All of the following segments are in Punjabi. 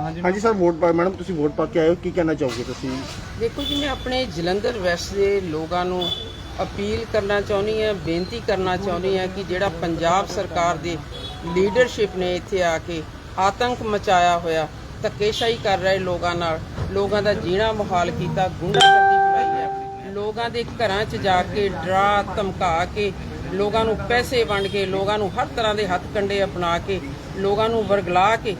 ਹਾਂਜੀ ਹਾਂਜੀ ਸਰ ਵੋਟ ਪਾ ਮੈਡਮ ਤੁਸੀਂ ਵੋਟ ਪਾ ਕੇ ਆਏ ਹੋ ਕੀ ਕਹਿਣਾ ਚਾਹੋਗੇ ਤੁਸੀਂ? ਦੇਖੋ ਜੀ ਮੈਂ ਆਪਣੇ ਜਲੰਧਰ ਵੈਸਟ ਦੇ ਲੋਕਾਂ ਨੂੰ ਅਪੀਲ ਕਰਨਾ ਚਾਹੁੰਦੀ ਹਾਂ ਬੇਨਤੀ ਕਰਨਾ ਚਾਹੁੰਦੀ ਹਾਂ ਕਿ ਜਿਹੜਾ ਪੰਜਾਬ ਸਰਕਾਰ ਦੇ ਲੀਡਰਸ਼ਿਪ ਨੇ ਇੱਥੇ ਆ ਕੇ ਆਤੰਕ ਮਚਾਇਆ ਹੋਇਆ ਧੱਕੇਸ਼ਾਹੀ ਕਰ ਰਹੇ ਲੋਕਾਂ ਨਾਲ ਲੋਕਾਂ ਦਾ ਜੀਣਾ ਮੁਹਾਲ ਕੀਤਾ ਗੁੰਡਾਗਰਦੀ ਫੈਲਾਈ ਹੈ। ਲੋਕਾਂ ਦੇ ਘਰਾਂ 'ਚ ਜਾ ਕੇ ਡਰਾ ਧਮਕਾ ਕੇ ਲੋਕਾਂ ਨੂੰ ਪੈਸੇ ਵੰਡ ਕੇ ਲੋਕਾਂ ਨੂੰ ਹਰ ਤਰ੍ਹਾਂ ਦੇ ਹੱਥ ਕੰਡੇ ਅਪਣਾ ਕੇ ਲੋਕਾਂ ਨੂੰ ਵਰਗਲਾ ਕੇ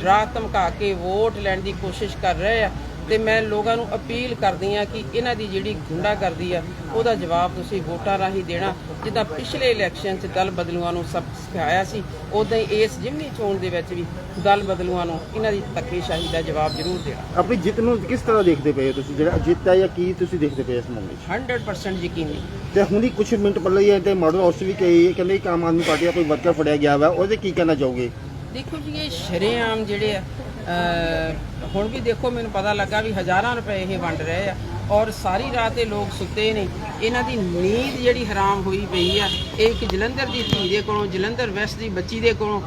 ਡਰਾ ਧਮਕਾ ਕੇ ਵੋਟ ਲੈਣ ਦੀ ਕੋਸ਼ਿਸ਼ ਕਰ ਰਹੇ ਆ ਤੇ ਮੈਂ ਲੋਕਾਂ ਨੂੰ ਅਪੀਲ ਕਰਦੀ ਆ ਕਿ ਇਹਨਾਂ ਦੀ ਜਿਹੜੀ ਗੁੰਡਾਗਰਦੀ ਆ ਉਹਦਾ ਜਵਾਬ ਤੁਸੀਂ ਵੋਟਾਂ ਰਾਹੀਂ ਦੇਣਾ। ਜਿੱਦਾਂ ਪਿਛਲੇ ਇਲੈਕਸ਼ਨ 'ਚ ਦਲ ਬਦਲੂਆਂ ਨੂੰ ਸਭ ਸਿਖਾਇਆ ਸੀ ਉਦਾਂ ਹੀ ਇਸ ਜਿਮਨੀ ਚੋਣ ਦੇ ਵਿੱਚ ਵੀ ਦਲ ਬਦਲੂਆਂ ਨੂੰ ਇਹਨਾਂ ਦੀ ਧੱਕੇਸ਼ਾਹੀ ਦਾ ਜਵਾਬ ਜ਼ਰੂਰ ਦੇਣਾ। ਆਪਣੀ ਜਿੱਤ ਨੂੰ ਕਿਸ ਤਰ੍ਹਾਂ ਦੇਖਦੇ ਪਏ ਤੁਸੀਂ? ਜਿਹੜਾ ਜਿੱਤ ਹੈ ਜਾਂ ਕੀ ਤੁਸੀਂ ਦੇਖਦੇ ਪਏ ਇਸ ਮਾਮਲੇ 'ਚ? 100% ਯਕੀਨੀ। ਤੇ ਹੁਣੀ ਕੁਝ ਮਿੰਟ ਪਹਿਲਾਂ ਹੀ ਤੇ ਮਾਡਲ ਹਾਊਸ ਵੀ ਕਹੀ ਕਹਿੰਦੇ ਕਿ ਆਮ ਆਦਮੀ ਪਾਰਟੀ ਦਾ ਕੋਈ ਵਰਕਰ ਫੜਿਆ ਗਿਆ ਵਾ ਉਹਦੇ ਕੀ ਕਹਿਣਾ ਚਾਹੋਗੇ? ਦੇਖੋ ਜੀ ਇਹ ਸ਼ਰੇਆਮ ਜਿਹੜੇ ਆ ਹੁਣ ਵੀ ਦੇਖੋ ਮੈਨੂੰ ਪਤਾ ਲੱਗਾ ਵੀ ਹਜ਼ਾਰਾਂ ਰੁਪਏ ਇਹ ਵੰਡ ਰਹੇ ਆ ਔਰ ਸਾਰੀ ਰਾਤ ਇਹ ਲੋਕ ਸੁੱਤੇ ਨੇ। ਇਹਨਾਂ ਦੀ ਨੀਂਦ ਜਿਹੜੀ ਹਰਾਮ ਹੋਈ ਪਈ ਆ। ਇਹ ਇੱਕ ਜਲੰਧਰ ਦੀ ਧੀ ਦੇ ਕੋਲੋਂ ਜਲੰਧਰ ਵੈਸਟ ਦੀ ਬੱਚੀ ਦੇ ਕੋਲੋਂ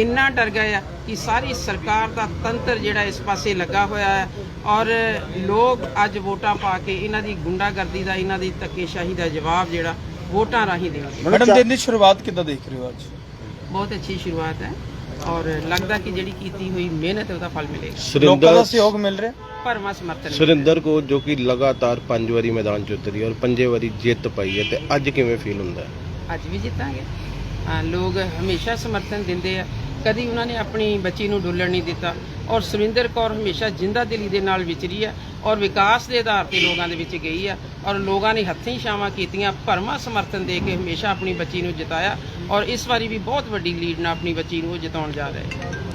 ਇੰਨਾ ਡਰ ਗਏ ਆ ਕਿ ਸਾਰੀ ਸਰਕਾਰ ਦਾ ਤੰਤਰ ਜਿਹੜਾ ਇਸ ਪਾਸੇ ਲੱਗਾ ਹੋਇਆ ਹੈ ਔਰ ਲੋਕ ਅੱਜ ਵੋਟਾਂ ਪਾ ਕੇ ਇਹਨਾਂ ਦੀ ਗੁੰਡਾਗਰਦੀ ਦਾ ਇਹਨਾਂ ਦੀ ਧੱਕੇਸ਼ਾਹੀ ਦਾ ਜਵਾਬ ਜਿਹੜਾ ਵੋਟਾਂ ਰਾਹੀਂ ਦੇਣਗੇ। ਮੈਡਮ ਦਿਨ ਦੀ ਸ਼ੁਰੂਆਤ ਕਿੱਦਾਂ ਦੇਖ ਰਹੇ ਹੋ ਅੱਜ? ਬਹੁਤ ਅੱਛੀ ਸ਼ੁਰੂਆਤ ਹੈ। ਔਰ ਲੱਗਦਾ ਕਿ ਜਿਹੜੀ ਕੀਤੀ ਹੋਈ ਮਿਹਨਤ ਹੈ ਉਹਦਾ ਫਲ ਮਿਲੇਗਾ। ਲੋਕਾਂ ਸੁਰਿੰਦਰ ਦਾ ਸਹਿਯੋਗ ਮਿਲ ਰਿਹਾ? ਭਰਵਾਂ ਸਮਰਥਨ। ਸੁਰਿੰਦਰ ਕੋ ਜੋ ਕਿ ਲਗਾਤਾਰ ਪੰਜ ਵਾਰੀ ਮੈਦਾਨ ਚ ਉਤਰੀ ਔਰ ਪੰਜੇ ਵਾਰੀ ਜਿੱਤ ਪਾਈ ਹੈ ਤੇ ਅੱਜ ਕਿਵੇਂ ਫੀਲ ਹੁੰਦਾ ਹੈ? ਅੱਜ ਵੀ ਜਿੱਤਾਂਗੇ। ਹਾਂ, ਲੋਕ ਹਮੇਸ਼ਾ ਸਮਰਥਨ ਦਿੰਦੇ ਆ। ਕਦੀ ਉਹਨਾਂ ਨੇ ਆਪਣੀ ਬੱਚੀ ਨੂੰ ਡੁੱਲਣ ਨਹੀਂ ਦਿੱਤਾ। ਔਰ ਸੁਰਿੰਦਰ ਕੌਰ ਹਮੇਸ਼ਾ ਜਿੰਦਾ ਦਿਲੀ ਦੇ ਨਾਲ ਵਿਚਰੀ ਆ। ਔਰ ਵਿਕਾਸ ਦੇ ਆਧਾਰ ਤੇ ਲੋਕਾਂ ਦੇ ਵਿੱਚ ਗਈ ਆ ਔਰ ਲੋਕਾਂ ਨੇ ਹੱਥੀਂ ਛਾਵਾਂ ਕੀਤੀਆਂ ਭਰਮਾ ਸਮਰਥਨ ਦੇ ਕੇ ਹਮੇਸ਼ਾ ਆਪਣੀ ਬੱਚੀ ਨੂੰ ਜਿਤਾਇਆ ਔਰ ਇਸ ਵਾਰੀ ਵੀ ਬਹੁਤ ਵੱਡੀ ਲੀਡ ਨਾਲ ਆਪਣੀ ਬੱਚੀ ਨੂੰ ਉਹ ਜਿਤਾਉਣ ਜਾ ਰਹੇ।